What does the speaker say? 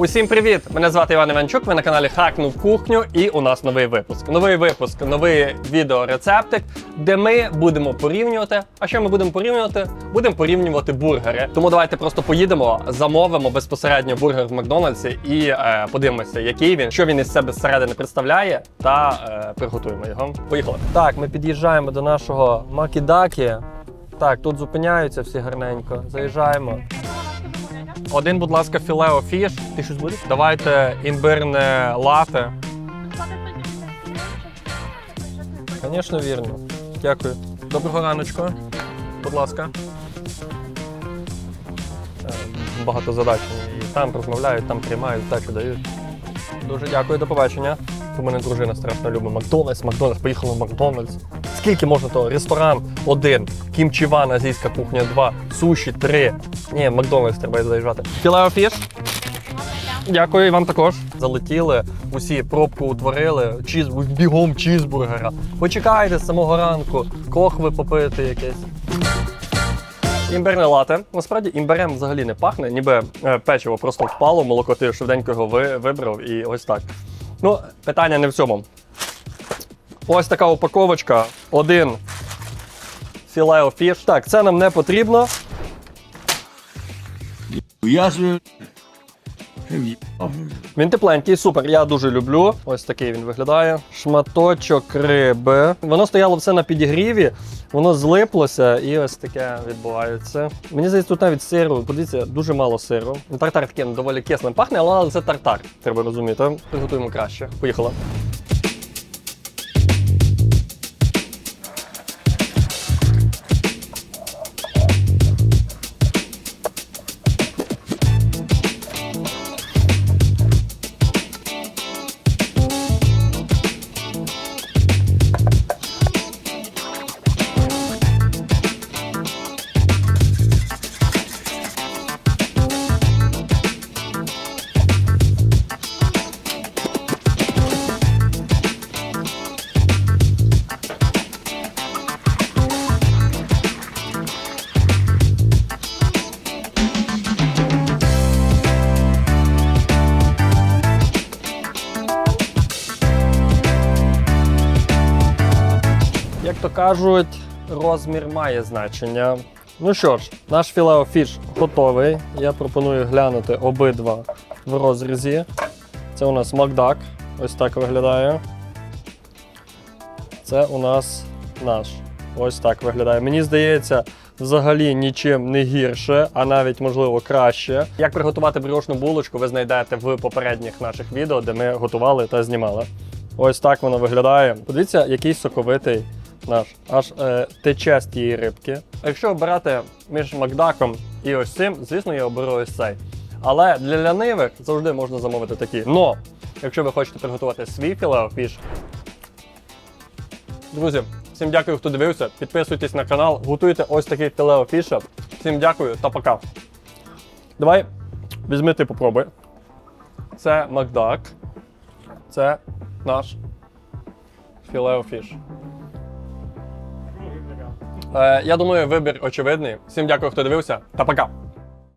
Усім привіт! Мене звати Іван Іванчук. Ви на каналі Хакнув кухню, і у нас новий випуск. Новий випуск, новий відеорецептик, де ми будемо порівнювати. А що ми будемо порівнювати? Будемо порівнювати бургери. Тому давайте просто поїдемо, замовимо безпосередньо бургер в Макдональдсі і е, подивимося, який він, що він із себе зсередини представляє, та е, приготуємо його. Поїхали. Так, ми під'їжджаємо до нашого Макідакі. Так, тут зупиняються всі гарненько. Заїжджаємо. Один, будь ласка, філео фіш. Ти щось будеш? Давайте імбирне лате. Звісно, вірно. Дякую. Доброго раночку. Будь ласка. Е, Багато задач. І там розмовляють, там приймають, здачу дають. Дуже дякую, до побачення. У мене дружина страшно любить Макдональдс, Макдональдс, поїхала в Макдональдс. Скільки можна того? Ресторан один, кімчіван, азійська кухня два, суші три. Ні, Макдональдс треба заїжджати. Філео фіш. Дякую і вам також. Залетіли, усі пробку утворили, чіз, бігом чізбургера. Почекайте з самого ранку, кохви попити якесь. Імбирне лате. Насправді імбирем взагалі не пахне, ніби е, печиво просто впало, молоко ти швиденько його ви- вибрав і ось так. Ну, питання не в цьому. Ось така упаковочка. Один філео фіш. Так, це нам не потрібно. Я ж. Він тепленький, супер. Я дуже люблю. Ось такий він виглядає. Шматочок риби. Воно стояло все на підігріві, воно злиплося і ось таке відбувається. Мені здається, тут навіть сиру. Подивіться, дуже мало сиру. Ну, Тартар таким доволі кислим пахне, але це тартар. Треба розуміти. Приготуємо краще. Поїхали. Як то кажуть, розмір має значення. Ну що ж, наш філеофіш готовий. Я пропоную глянути обидва в розрізі. Це у нас Макдак. Ось так виглядає. Це у нас наш. Ось так виглядає. Мені здається, взагалі нічим не гірше, а навіть можливо краще. Як приготувати брioшну булочку, ви знайдете в попередніх наших відео, де ми готували та знімали. Ось так воно виглядає. Подивіться, який соковитий наш. Аж е, тече з тієї рибки. Якщо обирати між Макдаком і ось цим, звісно, я оберу ось цей. Але для лянивих завжди можна замовити такі. Но, якщо ви хочете приготувати свій філеофіш, Друзі, всім дякую, хто дивився. Підписуйтесь на канал, готуйте ось такий філеофіш. Всім дякую та пока. Давай візьми ти попробуй. Це Макдак. Це наш філео фіш. Е, я думаю, вибір очевидний. Всім дякую, хто дивився, та пока.